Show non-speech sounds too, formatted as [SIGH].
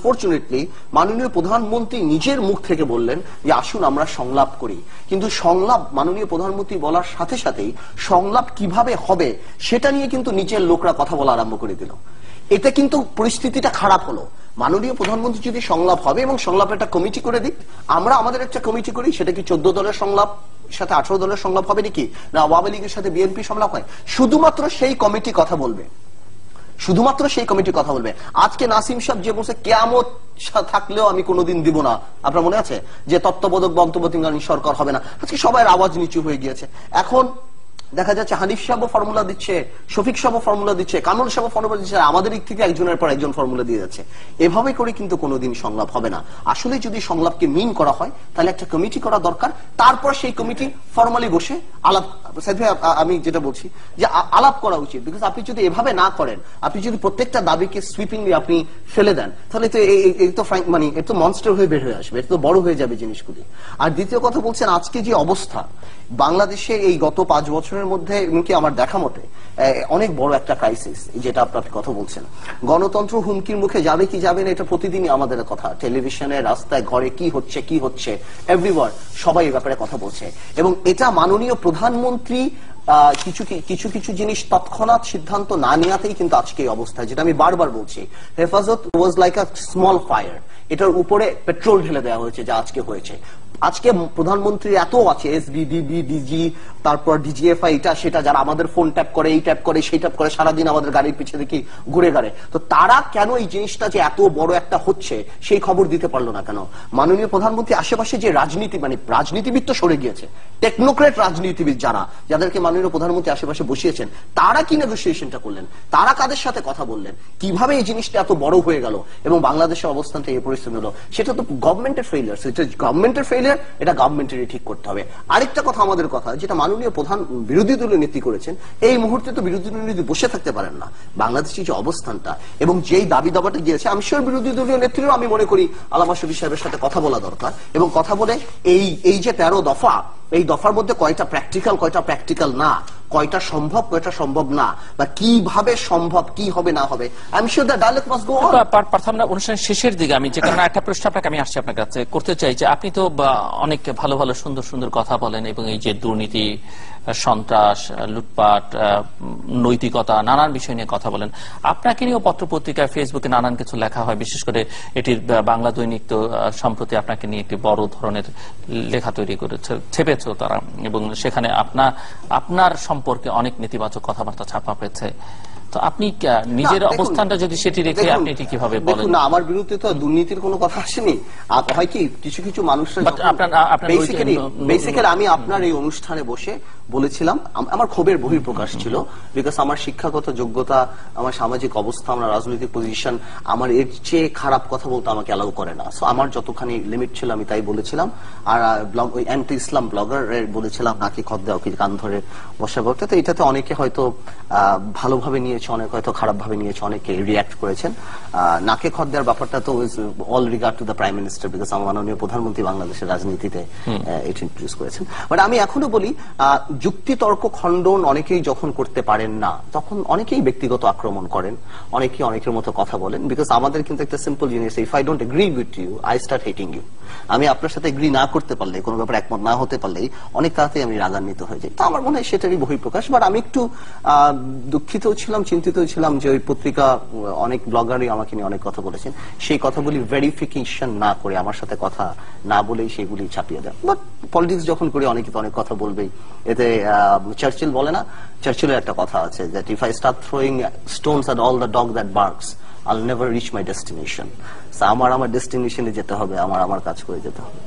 Unfortunately মাননীয় প্রধানমন্ত্রী নিজের মুখ থেকে বললেন যে, আসুন আমরা সংলাপ করি। কিন্তু সংলাপ, মাননীয় প্রধানমন্ত্রী বলার সাথে সাথেই সংলাপ কীভাবে হবে, সেটা নিয়ে কিন্তু নিচের লোকরা কথা বলা আরম্ভ করে দিল। এতে কিন্তু পরিস্থিতিটা খারাপ হলো। মাননীয় প্রধানমন্ত্রী যদি সংলাপ হবে এবং সংলাপের একটা কমিটি করে দিক, আমরা আমাদের একটা কমিটি করি, সেটা কি চোদ্দ দলের সংলাপ, সাথে আঠারো দলের সংলাপ হবে নাকি? না আওয়ামী লীগের সাথে বিএনপি সংলাপ হয়? শুধুমাত্র সেই কমিটি কথা বলবে। শুধুমাত্র সেই কমিটি কথা বলবে। আজকে নাসিম সাহেব যে বলছে, কেয়ামত থাকলেও আমি কোনোদিন দিব না। আপনার মনে আছে? যে তত্ত্ববোধক বক্তব্য সরকার হবে না। আজকে সবাই আওয়াজ নিচু হয়ে গিয়েছে। এখন দেখা যাচ্ছে হানিফ সাহেব ফর্মুলা দিচ্ছে, শফিক সাহেব ফর্মুলা দিচ্ছে, কামরুল সাহেব ফর্মুলা দিচ্ছে আমাদের দিক থেকে একজনের পর একজন ফর্মুলা দিয়ে যাচ্ছে। এভাবে করে কিন্তু কোনোদিন সংলাপ হবে না। আসলে যদি সংলাপকে মিন করা হয়, তাহলে একটা কমিটি করা দরকার। তারপর সেই কমিটি ফর্মালি বসে আলাপ আমি যেটা বলছি যে আলাপ করা উচিত। বিকজ আপনি যদি এভাবে না করেন, আপনি যদি প্রত্যেকটা দাবিকে সুইপিংলি আপনি ফেলে দেন, তাহলে তো এই- তো মানে এটা তো মনস্টার হয়ে বের হয়ে আসবে এটা তো বড় হয়ে যাবে জিনিসগুলি। আর দ্বিতীয় কথা বলছেন, আজকে যে অবস্থা, বাংলাদেশে এই গত পাঁচ বছরের মধ্যে, এমনকি আমার দেখা মতে অনেক বড় একটা ক্রাইসিস যেটা আপনি আপনি কথা বলছেন। গণতন্ত্র হুমকির মুখে যাবে কি যাবে না, এটা প্রতিদিনই আমাদের কথা। টেলিভিশনে, রাস্তায়, ঘরে কি হচ্ছে কি হচ্ছে এভরিওয়ার সবাই এই ব্যাপারে কথা বলছে। এবং এটা মাননীয় প্রধানমন্ত্রী কিছু কিছু কিছু জিনিস তৎক্ষণাৎ সিদ্ধান্ত না নেওয়াতেই কিন্তু আজকে এই অবস্থা যেটা আমি বারবার বলছি। Hefazat was like a small fire এটার উপরে পেট্রোল ঢেলে দেওয়া হয়েছে, যা আজকে হয়েছে। আজকে প্রধানমন্ত্রী এত আছে এসবি ডিবি ডিজি তারপর ডিজিএফআই এটা সেটা, যারা আমাদের ফোন ট্যাপ করে, এই ট্যাপ করে, সেই ট্যাপ করে, সারাদিন আমাদের গাড়ির পিছিয়ে দেখি, ঘুরে গাড়ে তো তারা কেন এই জিনিসটা যে এত বড় একটা হচ্ছে, সেই খবর দিতে পারল না কেন? মাননীয় প্রধানমন্ত্রী, আশেপাশে যে রাজনীতি মানে রাজনীতিবিদ তো সরে গিয়েছে টেকনোক্রেট রাজনীতিবিদ যারা, যাদেরকে মাননীয় প্রধানমন্ত্রী আশেপাশে বসিয়েছেন, তারা কি নেগোসিয়েশনটা করলেন? তারা কাদের সাথে কথা বললেন? কীভাবে এই জিনিসটা এত বড় হয়ে গেল? এবং বাংলাদেশের অবস্থানটা এই পরিস্থিতি হলো? সেটা তো গভর্নমেন্টের ফেইলিয়ার সেটা গভর্নমেন্টের ফেইলিয়ার এটা গভর্নমেন্টেরই ঠিক করতে হবে। আরেকটা কথা আমাদের কথা, যেটা মাননীয় প্রধান বিরোধী দলীয় নেত্রী করেছেন, এই মুহূর্তে তো বিরোধী দলীয় নেত্রী বসে থাকতে পারেন না। বাংলাদেশের যে অবস্থানটা এবং যেই দাবি দাবাটা গিয়েছে, আমি শিওর বিরোধী দলীয় নেত্রীরও আমি মনে করি আলামা শফি সাহেবের সাথে কথা বলা দরকার এবং কথা বলে এই এই যে তেরো দফা, এই দফার মধ্যে কয়টা প্র্যাকটিক্যাল কয়টা প্র্যাকটিক্যাল না কয়টা সম্ভব কয়টা সম্ভব না বা কীভাবে সম্ভব কি হবে না হবে। আমি sure the dialogue must go on পা- পারতাম না অনুষ্ঠানের শেষের দিকে আমি যে কারণে [COUGHS] একটা প্রশ্ন আপনাকে আমি আসছি আপনার কাছে করতে চাই যে আপনি তো অনেক ভালো ভালো সুন্দর সুন্দর কথা বলেন এবং এই যে দুর্নীতি সন্ত্রাস লুটপাট নৈতিকতা নানান বিষয় নিয়ে কথা বলেন আপনাকে নিয়েও পত্র পত্রিকায় ফেসবুকে নানান কিছু লেখা হয় বিশেষ করে এটির বাংলা দৈনিক তো সম্প্রতি আপনাকে নিয়ে একটি বড় ধরনের লেখা তৈরি করেছে ছেপেছে তারা এবং সেখানে আপনার আপনার সম্পর্কে অনেক নেতিবাচক কথাবার্তা ছাপা পেয়েছে তো আপনি নিজের অবস্থানটা যদি সেটি রেখে আপনি এটি কীভাবে বলেন? না আমার বিরুদ্ধে তো দুর্নীতির কোনো কথা আসেনি। হয় কি কিছু কিছু মানুষরা বেসিক্যালি বেসিক্যালি আমি আপনার এই অনুষ্ঠানে বসে বলেছিলাম আমার ক্ষোভের বহিঃপ্রকাশ ছিল বিকজ আমার শিক্ষাগত যোগ্যতা আমার সামাজিক অবস্থা আমার রাজনৈতিক পজিশন আমার এর চেয়ে খারাপ কথা বলতে আমাকে অ্যালাউ করে না। সো আমার যতখানি লিমিট ছিল আমি তাই বলেছিলাম। আর ব্লগ ওই অ্যান্টি ইসলাম ব্লগার বলেছিলাম নাকি খদ দেওয়া কি কান ধরে বসা করতে তো এটাতে অনেকে হয়তো আহ, ভালোভাবে নিয়েছে অনেক হয়তো খারাপ ভাবে নিয়েছে অনেকে রিয়াক্ট করেছেন। নাকে খদ দেওয়ার ব্যাপারটা তো all regard to the prime minister because আমার মাননীয় প্রধানমন্ত্রী বাংলাদেশের রাজনীতিতে এটা ইন্ট্রোডিউস করেছেন। বাট আমি এখনও বলি যুক্তি তর্ক খণ্ডন অনেকেই যখন করতে পারেন না তখন অনেকেই ব্যক্তিগত আক্রমণ করেন অনেকেই অনেকের মতো কথা বলেন বিকজ আমাদের কিন্তু একটা সিম্পল জিনিস if I don't agree with you I start hating you আমি আপনার সাথে এগ্রি না করতে পারলে, কোনো ব্যাপারে একমত না হতে পারলেই অনেক তাড়াতাড়ি আমি রাগান্বিত হয়ে যাই। তো আমার মনে হয় সেটারই বহিঃপ্রকাশ। বাট আমি একটু দুঃখিত ছিলাম চিন্তিত ছিলাম যে ওই পত্রিকা অনেক ব্লগারই আমাকে নিয়ে অনেক কথা বলেছেন। সেই কথাগুলি ভেরিফিকেশন না করে আমার সাথে কথা না বলেই সেগুলি ছাপিয়ে দেয় বাট পলিটিক্স যখন করি, অনেকে তো অনেক কথা বলবেই। এতে চার্চিল বলে না চার্চিলের একটা কথা আছে that if I start throwing stones at all the dog that barks I'll never reach my destination আমার আমার ডেস্টিনেশনে যেতে হবে, আমার আমার কাজ করে যেতে হবে।